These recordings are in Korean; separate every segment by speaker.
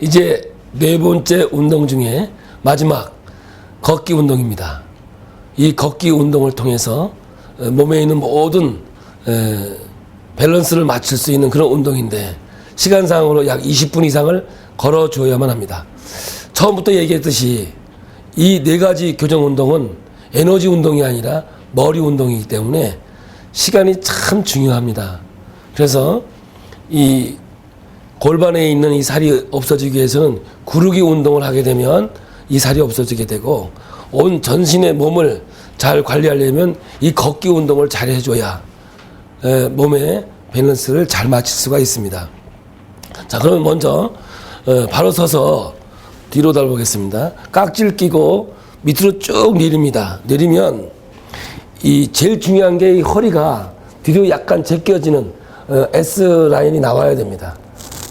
Speaker 1: 이제 네 번째 운동 중에 마지막 걷기 운동입니다. 이 걷기 운동을 통해서 어, 몸에 있는 모든 에, 밸런스를 맞출 수 있는 그런 운동인데 시간상으로 약 20분 이상을 걸어줘야만 합니다. 처음부터 얘기했듯이 이 네 가지 교정 운동은 에너지 운동이 아니라 머리 운동이기 때문에 시간이 참 중요합니다. 그래서 이 골반에 있는 이 살이 없어지기 위해서는 구르기 운동을 하게 되면 이 살이 없어지게 되고 온 전신의 몸을 잘 관리하려면 이 걷기 운동을 잘 해줘야 에, 몸의 밸런스를 잘 맞출 수가 있습니다. 자, 그러면 먼저 어, 바로 서서 뒤로 달보겠습니다. 깍지를 끼고 밑으로 쭉 내립니다. 내리면 이 제일 중요한 게 이 허리가 뒤로 약간 제껴지는 어, S 라인이 나와야 됩니다.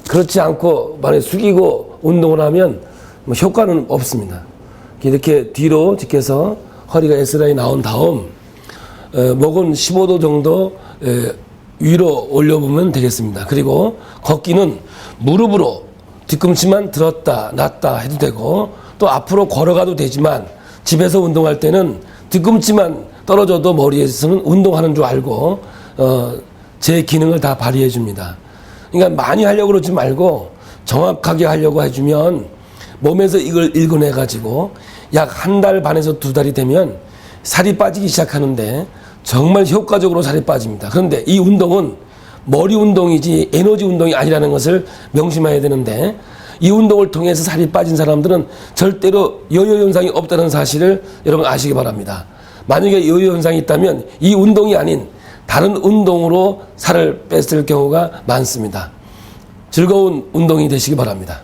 Speaker 1: 그렇지 않고 만약 숙이고 운동을 하면 뭐 효과는 없습니다. 이렇게 뒤로 제껴서 허리가 S 라인 나온 다음 어, 목은 15도 정도 에, 위로 올려보면 되겠습니다. 그리고 걷기는 무릎으로 뒤꿈치만 들었다 놨다 해도 되고 또 앞으로 걸어가도 되지만 집에서 운동할 때는 뒤꿈치만 떨어져도 머리에서는 운동하는 줄 알고 어, 제 기능을 다 발휘해 줍니다. 그러니까 많이 하려고 그러지 말고 정확하게 하려고 해주면 몸에서 이걸 읽어내 가지고 약 한 달 반에서 두 달이 되면 살이 빠지기 시작하는데 정말 효과적으로 살이 빠집니다. 그런데 이 운동은 머리 운동이지 에너지 운동이 아니라는 것을 명심해야 되는데 이 운동을 통해서 살이 빠진 사람들은 절대로 요요 현상이 없다는 사실을 여러분 아시기 바랍니다. 만약에 요요 현상이 있다면 이 운동이 아닌 다른 운동으로 살을 뺐을 경우가 많습니다. 즐거운 운동이 되시기 바랍니다.